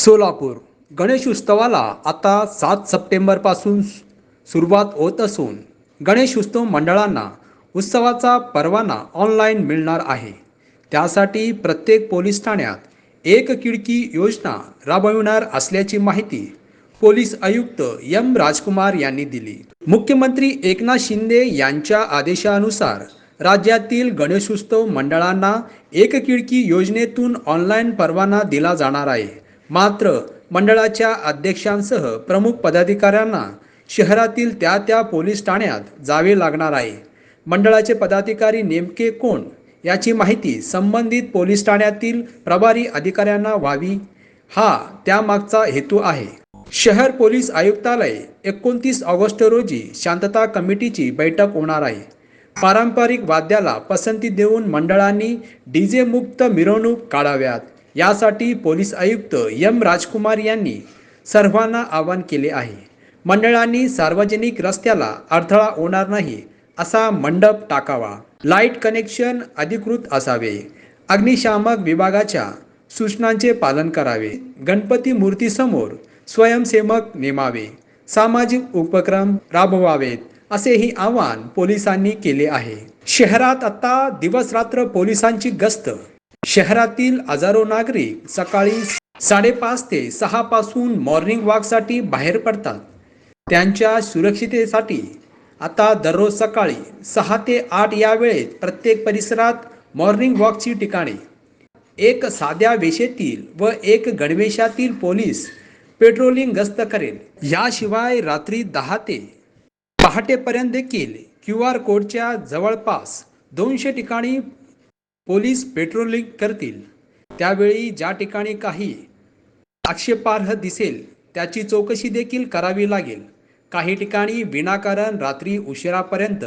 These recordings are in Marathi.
सोलापूर. गणेश उत्सवाला आता सात सप्टेंबरपासून सुरुवात होत असून गणेश उत्सव मंडळांना उत्सवाचा परवाना ऑनलाईन मिळणार आहे. त्यासाठी प्रत्येक पोलीस ठाण्यात एक खिडकी योजना राबविणार असल्याची माहिती पोलीस आयुक्त एम राजकुमार यांनी दिली. मुख्यमंत्री एकनाथ शिंदे यांच्या आदेशानुसार राज्यातील गणेशोत्सव मंडळांना एक खिडकी योजनेतून ऑनलाईन परवाना दिला जाणार आहे. मात्र मंडळाच्या अध्यक्षांसह प्रमुख पदाधिकाऱ्यांना शहरातील त्या त्या पोलीस ठाण्यात जावे लागणार आहे. मंडळाचे पदाधिकारी नेमके कोण याची माहिती संबंधित पोलीस ठाण्यातील प्रभारी अधिकाऱ्यांना व्हावी. हा त्यामागचा हेतू आहे. शहर पोलीस आयुक्तालय एकोणतीस ऑगस्ट रोजी शांतता कमिटीची बैठक होणार आहे. पारंपरिक वाद्याला पसंती देऊन मंडळांनी डीजे मुक्त मिरवणूक काढाव्यात. यासाठी पोलीस आयुक्त एम राजकुमार यांनी सर्वांना आवाहन केले आहे. मंडळांनी सार्वजनिक रस्त्याला अडथळा होणार नाही असा मंडप टाकावा. लाइट कनेक्शन अधिकृत असावे. अग्निशामक विभागाच्या सूचनांचे पालन करावे. गणपती मूर्तीसमोर स्वयंसेवक नेमावे. सामाजिक उपक्रम राबवावेत असेही आवाहन पोलिसांनी केले आहे. शहरात आता दिवसरात्र पोलिसांची गस्त शहरातील हजारो नागरिक सकाळी साडेपाच ते सहा पासून मॉर्निंग वॉकसाठी बाहेर पडतात. त्यांच्या सुरक्षितेसाठी आता दररोज सकाळी सहा ते आठ या वेळेत प्रत्येक परिसरात मॉर्निंग वॉकची ठिकाणे. एक साध्या वेशेतील व एक गणवेशातील पोलीस पेट्रोलिंग गस्त करेल. याशिवाय रात्री दहा ते पहाटेपर्यंत देखील क्यू आर कोडच्या जवळपास दोनशे ठिकाणी पोलीस पेट्रोलिंग करतील. त्यावेळी ज्या ठिकाणी काही आक्षेपार्ह दिसेल त्याची चौकशी देखील करावी लागेल. काही ठिकाणी विनाकारण रात्री उशिरापर्यंत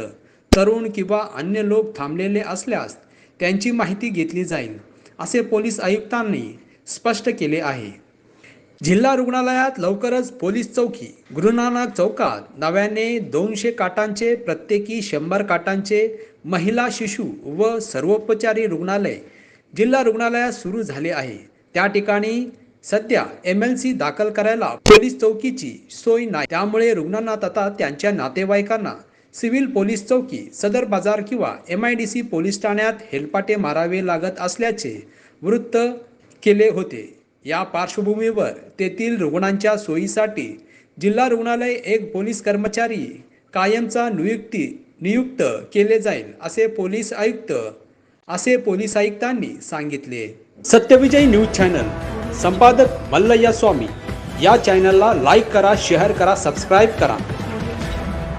तरुण किंवा अन्य लोक थांबलेले असल्यास त्यांची माहिती घेतली जाईल असे पोलीस आयुक्तांनी स्पष्ट केले आहे. जिल्हा रुग्णालयात लवकरच पोलीस चौकी. गुरुनानक चौकात नव्याने दोनशे काटांचे प्रत्येकी शंभर काटांचे महिला शिशु व सर्वोपचारी रुग्णालय जिल्हा रुग्णालयात सुरू झाले आहे. त्या ठिकाणी सध्या एम एल सी दाखल करायला पोलीस चौकीची सोय नाही. त्यामुळे रुग्णांना तथा त्यांच्या नातेवाईकांना सिव्हिल पोलीस चौकी सदर बाजार किंवा M I D C police ठाण्यात हेलपाटे मारावे लागत असल्याचे वृत्त केले होते. या पार्श्वभूमीवर तेथील रुग्णांच्या सोयीसाठी जिल्हा रुग्णालय एक पोलीस कर्मचारी कायमचा नियुक्ती नियुक्त केले जाईल असे पोलीस आयुक्त असे पोलीस आयुक्तांनी सांगितले. सत्यविजय न्यूज चॅनल संपादक मल्लय्या स्वामी. या चॅनलला लाईक करा शेअर करा सबस्क्राईब करा.